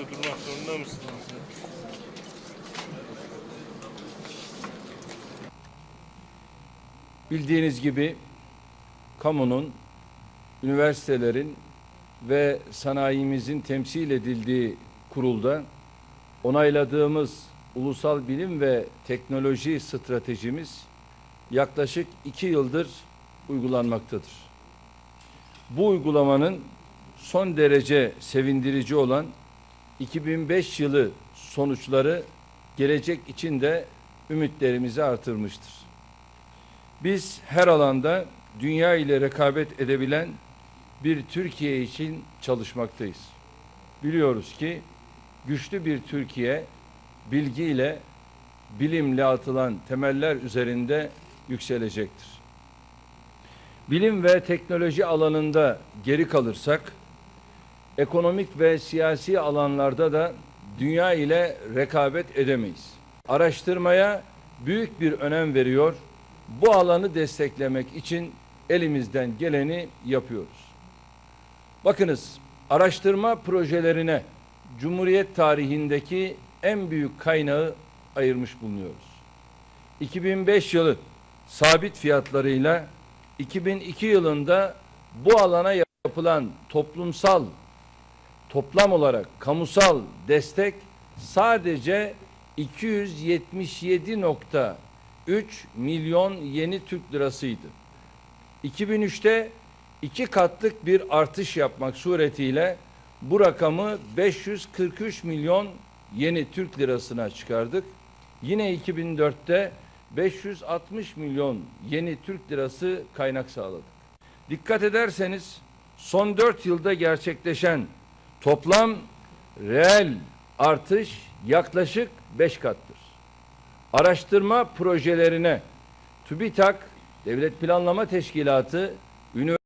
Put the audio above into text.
durmak zorunda mısınız? Bildiğiniz gibi kamunun, üniversitelerin ve sanayimizin temsil edildiği kurulda onayladığımız ulusal bilim ve teknoloji stratejimiz yaklaşık iki yıldır uygulanmaktadır. Bu uygulamanın son derece sevindirici olan 2005 yılı sonuçları gelecek için de ümitlerimizi artırmıştır. Biz her alanda dünya ile rekabet edebilen bir Türkiye için çalışmaktayız. Biliyoruz ki güçlü bir Türkiye bilgiyle, bilimle atılan temeller üzerinde yükselecektir. Bilim ve teknoloji alanında geri kalırsak, ekonomik ve siyasi alanlarda da dünya ile rekabet edemeyiz. Araştırmaya büyük bir önem veriyor. Bu alanı desteklemek için elimizden geleni yapıyoruz. Bakınız, araştırma projelerine Cumhuriyet tarihindeki en büyük kaynağı ayırmış bulunuyoruz. 2005 yılı sabit fiyatlarıyla 2002 yılında bu alana yapılan toplumsal toplam olarak kamusal destek sadece 277.3 milyon yeni Türk lirasıydı. 2003'te iki katlık bir artış yapmak suretiyle bu rakamı 543 milyon yeni Türk lirasına çıkardık. Yine 2004'te 560 milyon yeni Türk lirası kaynak sağladık. Dikkat ederseniz son 4 yılda gerçekleşen toplam reel artış yaklaşık 5 kattır. Araştırma projelerine TÜBİTAK, Devlet Planlama Teşkilatı,